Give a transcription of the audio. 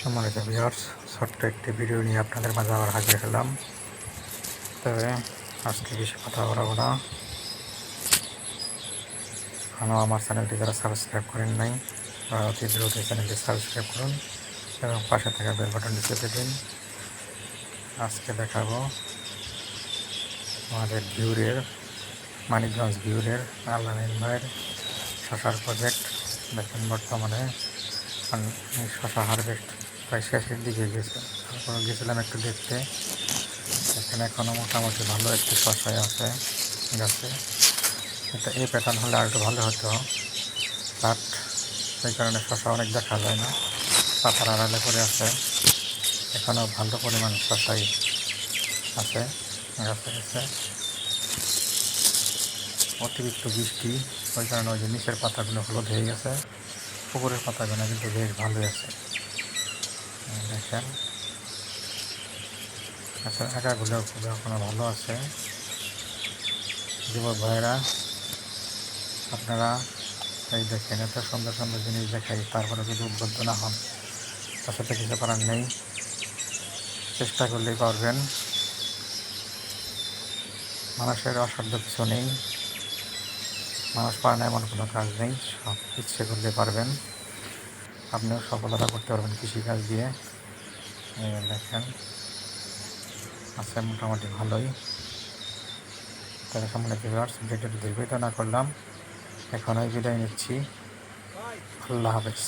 সম্মানিত ভিউয়ার্স ছোট্ট একটি ভিডিও নিয়ে আপনাদের মাঝে আবার হাজির হলাম। তবে আজকে বেশি কথা বলব না। এখনও আমার চ্যানেলটি যারা সাবস্ক্রাইব করেন নাই, তারা অতি দ্রুত চ্যানেলটি সাবস্ক্রাইব করুন এবং পাশে থাকা বেল বাটনটি চেপে দিন। আজকে দেখাবো আমাদের ভিউরের, মানিকগঞ্জ ভিউরের আল্লামিন ভাইয়ের শশার প্রজেক্ট দেখেন বর্তমানে শশা হারভেস্ট প্রায় শেষের দিকে গেছে। গেছিলাম একটু দেখতে। এখানে এখনও মোটামুটি ভালো একটি শশাই আছে, গাছে। এটা এই প্যাটার্ন হলে আর একটু ভালো হতো। বাট সেই কারণে শশা অনেক দেখা যায় না। পাতার আড়ালে করে আছে। এখনও ভালো পরিমাণ শশাই আছে, গাছে গেছে অতিরিক্ত বৃষ্টি, ওই কারণে ওই যে নিচের পাতাগুলো হলুদ হয়ে গেছে। পুকুরের পাতাগুলো কিন্তু বেশ ভালোই আছে। দেখেন। আচ্ছা একাগুলো খুব এখনও ভালো আছে। যুবক ভাইয়েরা আপনারা এই দেখেন, এত সুন্দর সুন্দর জিনিস দেখাই, তারপরে যদি উদ্বুদ্ধ না হন তার সাথে কিছু করার নেই। চেষ্টা করলেই পারবেন। মানুষের অসাধ্য কিছু নেই। মানুষ পারে না, এমন কোনো কাজ নেই, সব ইচ্ছে করলে পারবেন। আপনিও সফলতা করতে পারবেন কৃষিকাজ দিয়ে। দেখেন, আছে মোটামুটি ভালোই। তাহলে সামনে ভিউয়ার্স ভিডিওটি দীর্ঘিত না করলাম। এখন ওই বিদায় নিচ্ছি। আল্লাহ হাফেজ।